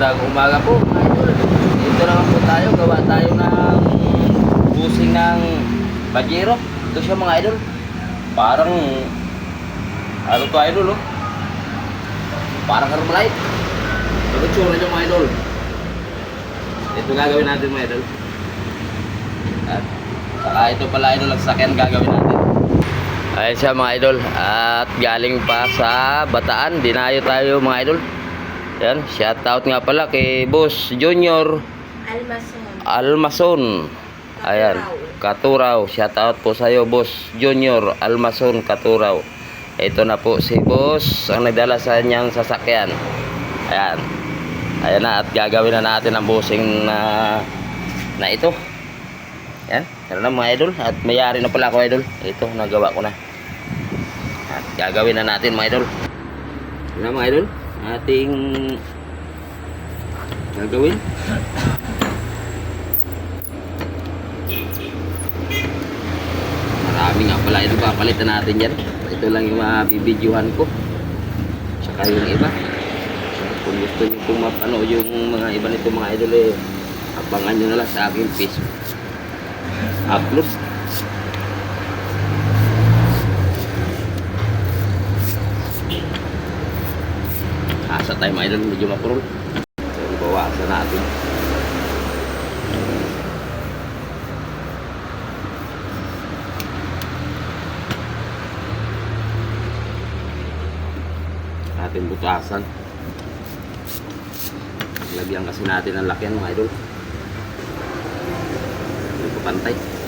Magandang umaga po, idol. Dito naman po tayo, gawa tayo ng busing ng Pajero. Ito siya mga idol. Parang, ano to idol, oh? Parang Carmelite. Ito tsura niya mga idol. Ito gagawin natin mga idol. At saka ito pala idol, ang sakyan gagawin natin. Ayun siya mga idol. At galing pa sa Bataan. Dinayo tayo mga idol. Yan, shout out nga pala kay Boss Junior Almason. Almason. Ayan, Katuraw. Shout out po sa iyo, Boss Junior Almason Katuraw. Ito na po si Boss ang nagdala sa niyang sasakyan. Ayan. Ayan na at gagawin na natin ang busing na na ito. Yan, tara na mga idol at mayari na pala ako idol. Ito, nagawa ko na. At gagawin na natin mga idol. Na mga idol, ating gagawin. Marami nga pala ito papalitan natin yan. Ito lang yung mabibidyohan ko. Tsaka yung iba. Kung gusto nyo kung ano, yung mga iba nito mga idol eh, abangan nyo na lang sa aking Facebook upload. Tayo mga idol, medyo mapurol. So, bawasan natin. Ating butasan. Lagyan kasi natin ang lakyan mga idol. Hindi pantay.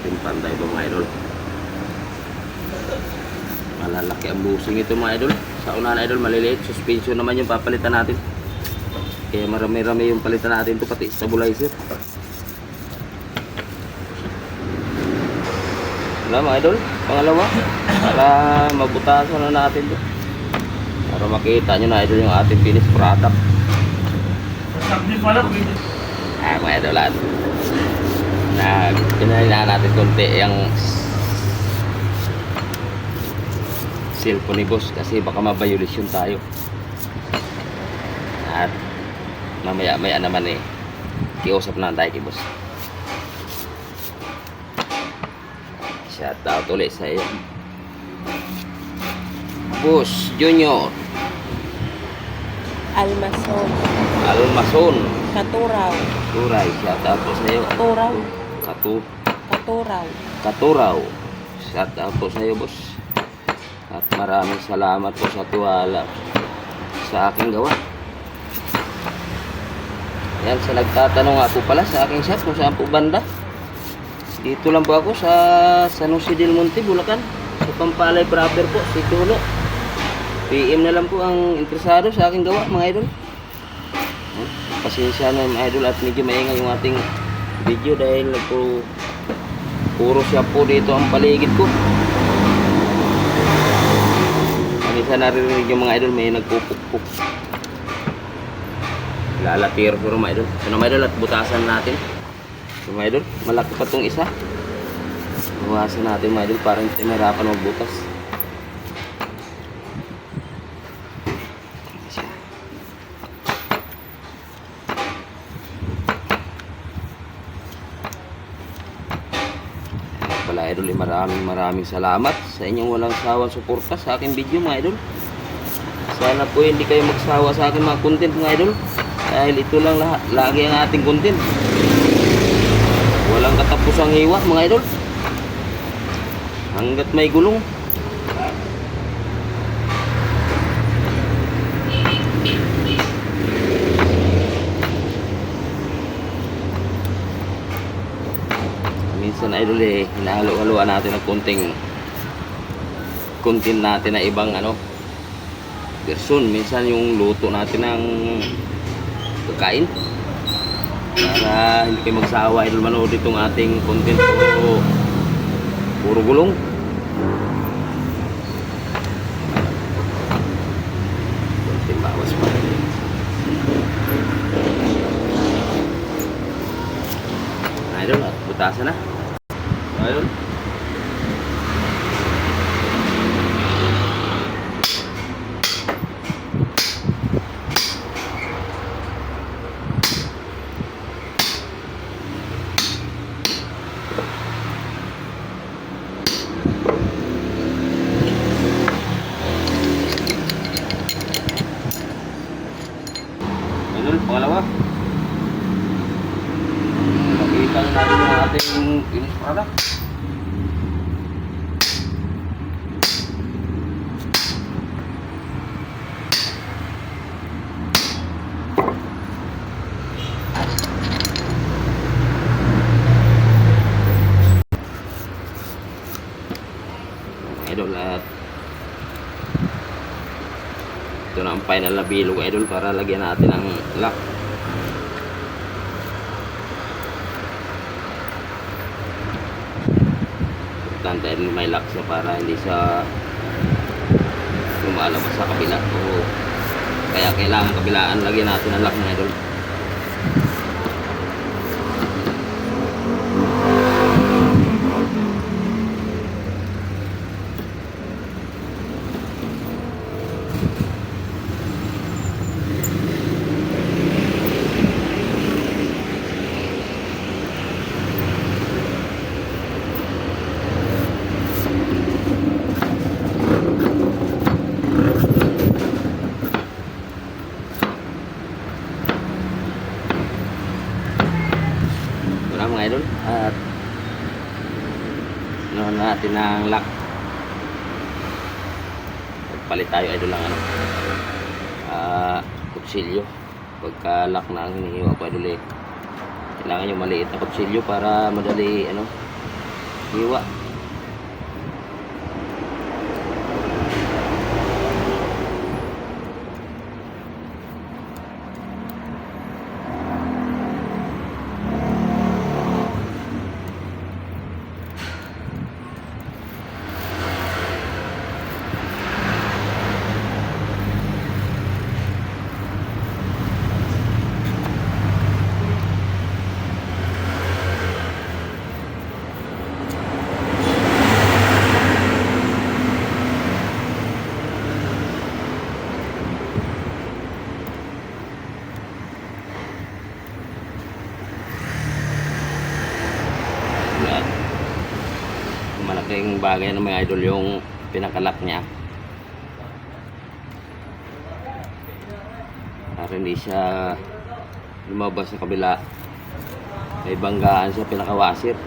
Ating pantay ito mga idol. Malalaki ang busing ito mga idol. Sa unahan idol maliliit. Suspension naman yung papalitan natin. Kaya marami-rami yung palitan natin ito pati stabilizer. Wala mga idol. Pangalawa. Para mabutasan na natin ito. Para makita nyo na idol yung ating finished product. Ah, mga idolan. Na, pinahina natin konti yung cellphone ni boss kasi baka mabayulisyon tayo. At mamaya maya naman eh kiusap na tayo kay boss. Shout out ulit sa iyo. Boss Junior Almason. Almason Katuraw. Turay, shout out po sa iyo. Katuraw. Katu Katuraw. Katuraw. Shout out po sa iyo, boss. At maraming salamat po sa tuwala sa aking gawa. Yan, sa nagtatanong nga po pala sa aking shop kung saan po banda. Dito lang po ako sa San Jose del Monte, Bulacan. Sa Pampalay proper po, si Tulo. PM na lang po ang interesado sa aking gawa, mga idol. Pasensya na mga idol at medyo maingay yung ating video dahil po puro siya po dito ang paligid ko. Minsan naririnig yung mga idol may nagpupukpuk. Lalatir pero mga idol. Ito na mga idol at butasan natin. So mga idol, malaki pa tong isa. Buwasan natin mga idol para hindi tayo mahirapan magbutas. Siya. Pala idol, eh, maraming maraming salamat sa inyong walang sawang suporta sa aking video mga idol. Sana po hindi kayo magsawa sa aking mga content mga idol. Dahil ito lang lahat, lagi ang ating content. Walang katapusang hiwa mga idol. Hanggat may gulong. Minsan idol eh, hinahalo-haloan natin ng konting content natin na ibang ano version. Minsan yung luto natin ng pagkain. Para hindi kayo magsawa idol manood itong ating content puro, puro gulong. Konting bawas pa. Idol at butasan na idol idol at ito na ang final na bilog idol para lagyan natin ng lock. Importante may lock siya para hindi siya lumalabas sa kabila. O kaya kailangan kabilaan lagyan natin ng lock ng idol Wala mga idol. At ano na natin ng lock. Palit tayo idol ng ano. Ah, kutsilyo. Pagka lock na ang hinihiwa ko idol eh. Kailangan yung maliit na kutsilyo para madali ano hiwa. At malaking bagay ng mga idol yung pinakalak niya. Para hindi siya lumabas sa kabila. May banggaan sa pinakawasir.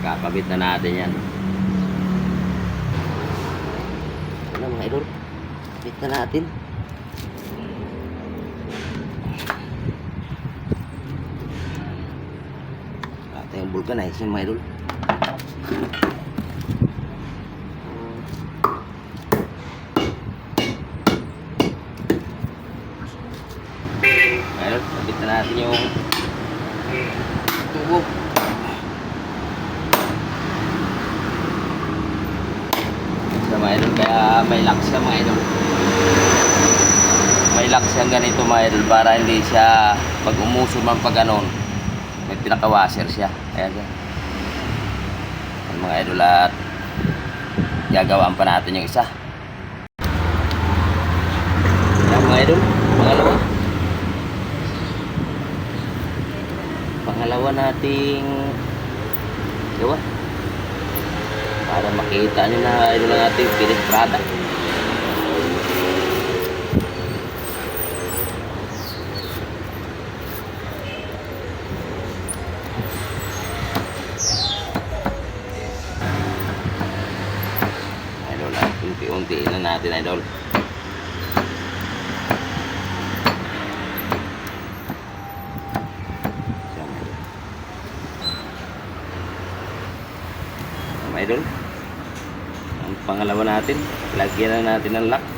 Kakabit na natin yan. Ano mga idol? Kapit na natin. Ate yung vulcanize yung mga idol. Ayun, kapit na natin yung tubo. sa mga idol kaya may lock siya mga idol. May lock siyang ganito mga idol para hindi siya pag umusog man pag ganon may pinakawasher siya. Kaya siya mga idol at gagawaan pa natin yung isa. Yan mga idol pangalawa. Pangalawa nating gawa. Para makita nyo na ito lang ating finished product idol at unti-unti na natin idol? Idol. Ang pangalawa natin lagyan na natin ng lock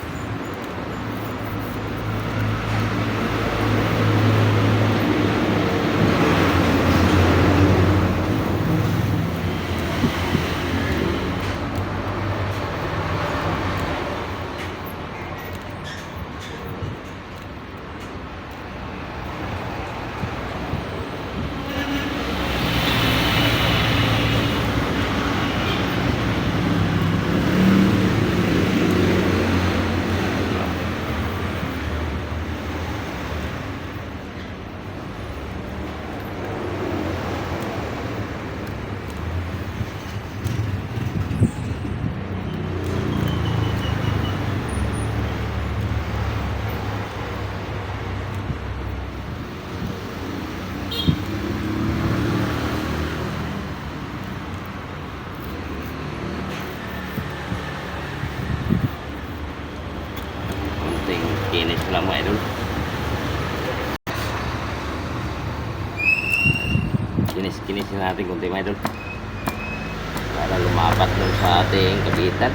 Kinis-kinis natin kunti mga idol. Para lumapat dun sa ating kabitan.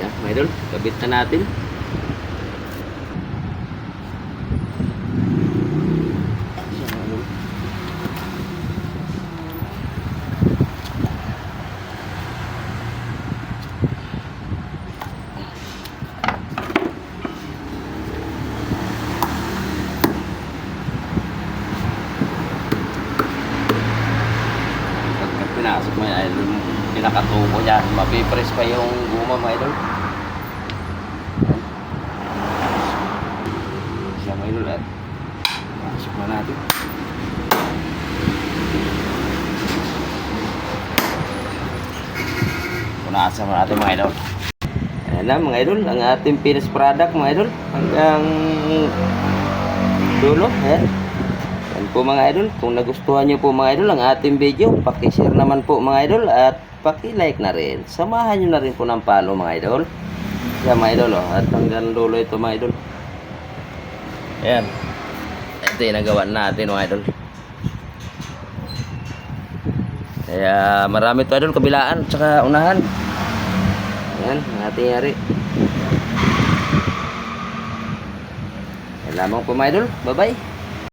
Yan, mga idol. Kabit na natin. Yan, mga idol. Pagka pinasok mo yan, idol, niya, mapipress pa yung guma mga idol. Siya mga idol at pasok na natin. Punasan mo natin mga idol. Ayan na mga idol, ang ating finished product mga idol. Hanggang dulo. Ayan. Yan po mga idol, kung nagustuhan nyo po mga idol ang ating video, pakishare naman po mga idol at paki-like na rin. Samahan nyo na rin po ng follow mga idol. Yan mga idol oh, at hanggang dulo ito mga idol. Ayan. Ito yung nagawa natin mga idol. Kaya marami to idol, kabilaan, tsaka unahan. Ayan, ang ating yari. Yan lamang po mga idol. Bye-bye.